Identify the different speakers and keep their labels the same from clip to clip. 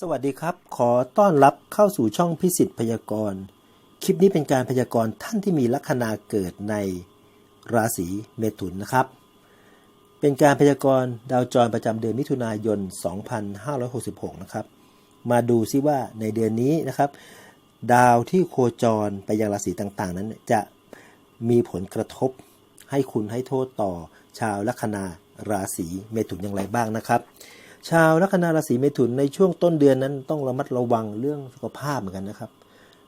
Speaker 1: สวัสดีครับ ขอต้อนรับเข้าสู่ช่องพิสิทธิ์พยากรณ์ คลิปนี้เป็นการพยากรณ์ท่านที่มีลัคนาเกิดในราศีเมถุนนะครับ เป็นการพยากรณ์ดาวจรประจำเดือนมิถุนายน 2566 นะครับ มาดูซิว่าในเดือนนี้นะครับ ดาวที่โคจรไปยังราศีต่างๆ นั้น จะมีผลกระทบให้คุณให้โทษต่อชาวลัคนาราศีเมถุนอย่างไรบ้างนะครับ ชาวลัคนาราศีเมถุนในช่วงต้นเดือนนั้นต้องระมัดระวังเรื่องสุขภาพเหมือนกันนะครับ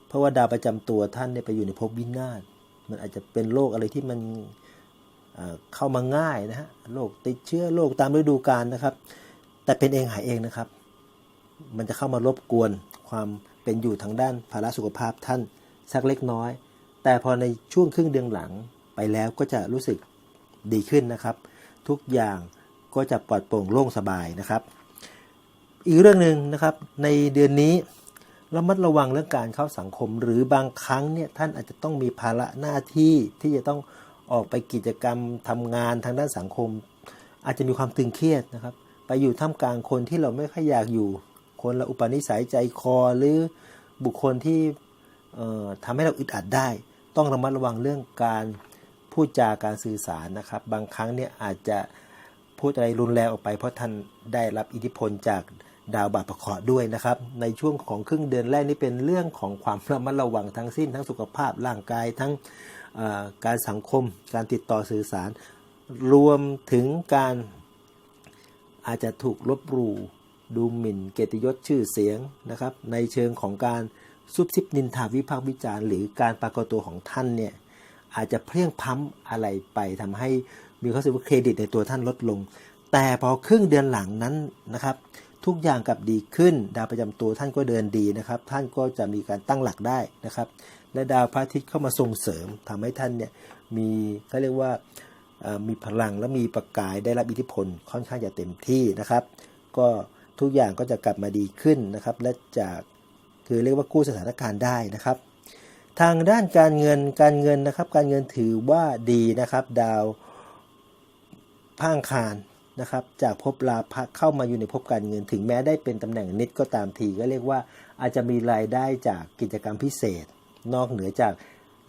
Speaker 1: เพราะว่าดาวประจำตัวท่านเนี่ยไปอยู่ในภพวินาศมันอาจจะเป็นโรคอะไรที่มันเข้ามาง่ายนะฮะโรคติดเชื้อโรคตามฤดูกาลนะครับ แต่เป็นเองหายเองนะครับ มันจะเข้ามารบกวนความเป็นอยู่ทางด้านภาระสุขภาพท่านสักเล็กน้อย แต่พอในช่วงครึ่งเดือนหลังไปแล้วก็จะรู้สึกดีขึ้นนะครับ ทุกอย่าง ก็จะปลอดโปร่งโล่งสบายนะครับ อีกเรื่องหนึ่งนะครับในเดือนนี้ระมัดระวังเรื่องการเข้าสังคม หรือบางครั้งเนี่ยท่านอาจจะต้องมีภาระหน้าที่ที่จะต้องออกไปกิจกรรมทำงานทางด้านสังคม อาจจะมีความตึงเครียดนะครับ ไปอยู่ท่ามกลางคนที่เราไม่ค่อยอยากอยู่ คนละอุปนิสัยใจคอหรือบุคคลที่เอ่อทำให้เราอึดอัดได้ ต้องระมัดระวังเรื่องการพูดจาการสื่อสารนะครับ บางครั้งเนี่ยอาจจะ พูดอะไรรุนแรงออกไป เพราะท่านได้รับอิทธิพลจากดาวบาปะเคาะด้วยนะครับ ในช่วงของครึ่งเดือนแรกนี่เป็นเรื่องของความระมัดระวังทั้งสิ้น ทั้งสุขภาพร่างกายทั้งการสังคม การติดต่อสื่อสาร รวมถึงการอาจจะถูกลบหลู่ดูหมิ่น เกียรติยศชื่อเสียงนะครับ ในเชิงของการซุบซิบนินทาวิพากษ์วิจารณ์ หรือการปรากฏตัวของท่านเนี่ยอาจจะเพลียงพล้ำอะไรไปทำให้ มีความรู้สึกว่าเครดิตในตัวท่านลดลง แต่พอครึ่งเดือนหลังนั้นนะครับทุกอย่างกลับดีขึ้น ดาวประจำตัวท่านก็เดินดีนะครับ ท่านก็จะมีการตั้งหลักได้นะครับ และดาวพระอาทิตย์เข้ามาส่งเสริมทำให้ท่านเนี่ยมีเขาเรียกว่ามีพลังและมีประกายได้รับอิทธิพลค่อนข้างจะเต็มที่นะครับ ก็ทุกอย่างก็จะกลับมาดีขึ้นนะครับ และจากคือเรียกว่ากู้สถานการณ์ได้นะครับ ทางด้านการเงินการเงินนะครับ การเงินถือว่าดีนะครับ ดาว พังคารนะครับ จากภพลาภเข้ามาอยู่ในภพการเงิน ถึงแม้ได้เป็นตำแหน่งนิดก็ตามทีก็เรียกว่าอาจจะมีรายได้จากกิจกรรมพิเศษ นอกเหนือจาก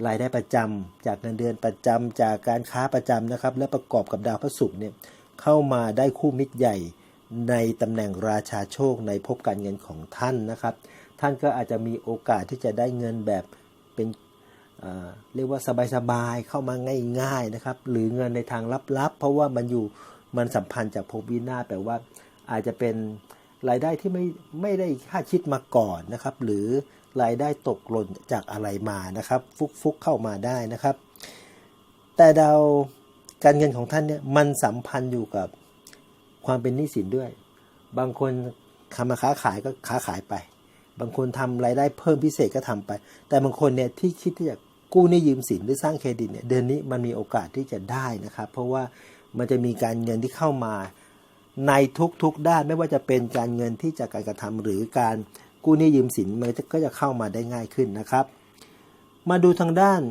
Speaker 1: รายได้ประจำจากเงินเดือนประจำจากการค้าประจำนะครับ และประกอบกับดาวพระศุกร์เนี่ยเข้ามาได้คู่มิตรใหญ่ในตำแหน่งราชาโชคในภพการเงินของท่านนะครับ ท่านก็อาจจะมีโอกาสที่จะได้เงินแบบเป็น เรียกว่าสบายๆเข้ามาง่าย ๆนะครับ หรือเงินในทางลับๆ เพราะว่ามันอยู่มันสัมพันธ์จากภพวินาศแปลว่าอาจจะเป็นรายได้ที่ไม่ไม่ได้คาดคิดมาก่อนนะครับ หรือรายได้ตกหล่นจากอะไรมานะครับ ฟุกๆเข้ามาได้นะครับ แต่ดาวการเงินของท่านเนี่ยมันสัมพันธ์อยู่กับความเป็นหนี้สินด้วย บางคนทำมาค้าขายก็ค้าขายไป บางคนทำรายได้เพิ่มพิเศษก็ทำไป แต่บางคนเนี่ยที่คิดที่จะกู้นี้ยืมสินหรือสร้างเครดิตเนี่ยเดือนนี้มันมีโอกาสที่จะได้นะครับ เพราะว่ามันจะมีการเงินที่เข้ามาในทุกๆด้านไม่ว่าจะเป็นการเงินที่จากการกระทำหรือการกู้หนี้ยืมสินมันก็จะเข้ามาได้ง่ายขึ้นนะครับ มาดูทางด้าน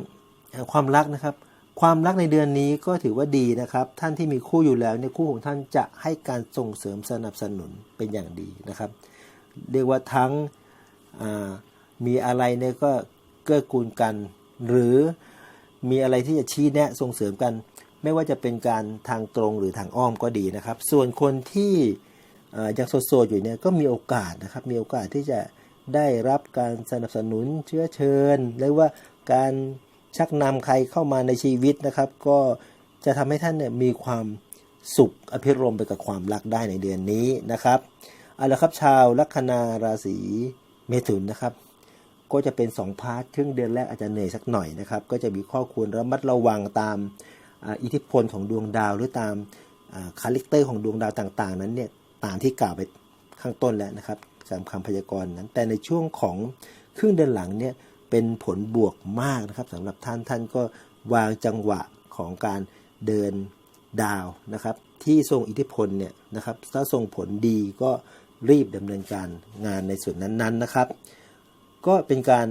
Speaker 1: ความรักนะครับ ความรักในเดือนนี้ก็ถือว่าดีนะครับ ท่านที่มีคู่อยู่แล้วเนี่ยคู่ของท่านจะให้การส่งเสริมสนับสนุนเป็นอย่างดีนะครับ เรียกว่าทั้ง มีอะไรเนี่ยก็เกื้อกูลกัน หรือมีอะไรที่จะชี้แนะส่งเสริมกัน ไม่ว่าจะเป็นการทางตรงหรือทางอ้อมก็ดีนะครับ ส่วนคนที่ยังโสดๆอยู่เนี่ยก็มีโอกาสนะครับ มีโอกาสที่จะได้รับการสนับสนุนเชื้อเชิญหรือว่าการชักนำใครเข้ามาในชีวิตนะครับ ก็จะทำให้ท่านเนี่ยมีความสุขอภิรมไปกับความรักได้ในเดือนนี้นะครับเอาละครับชาวลัคนาราศี เมถุนนะครับ ก็จะเป็น 2 พาร์ทครึ่งเดือนแรกอาจจะเหนื่อยสักหน่อยนะครับ ก็จะมีข้อควรระมัดระวังตามอิทธิพลของดวงดาวหรือตามคาแรคเตอร์ของดวงดาวต่างๆ นั้นเนี่ยตามที่กล่าวไปข้างต้นแล้วนะครับสามคำพยากรณ์นั้น แต่ในช่วงของครึ่งเดือนหลังเนี่ยเป็นผลบวกมากนะครับสำหรับท่านท่านก็วางจังหวะของการเดินดาวนะครับ ที่ทรงอิทธิพลเนี่ยนะครับถ้าส่งผลดีก็ รีบดำเนินการงานในส่วนนั้นๆนะครับ ก็เป็นการ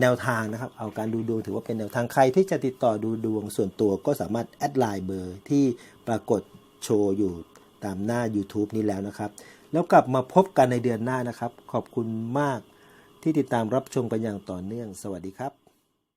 Speaker 1: แนวทางนะครับ เอาการดูดวงถือว่าเป็นแนวทางใครที่จะติดต่อดูดวงส่วนตัวก็สามารถแอดไลน์เบอร์ที่ปรากฏโชว์อยู่ตามหน้า YouTube นี้แล้วนะครับ แล้วกลับมาพบกันในเดือนหน้านะครับ ขอบคุณมากที่ติดตามรับชมกันอย่างต่อเนื่อง สวัสดีครับ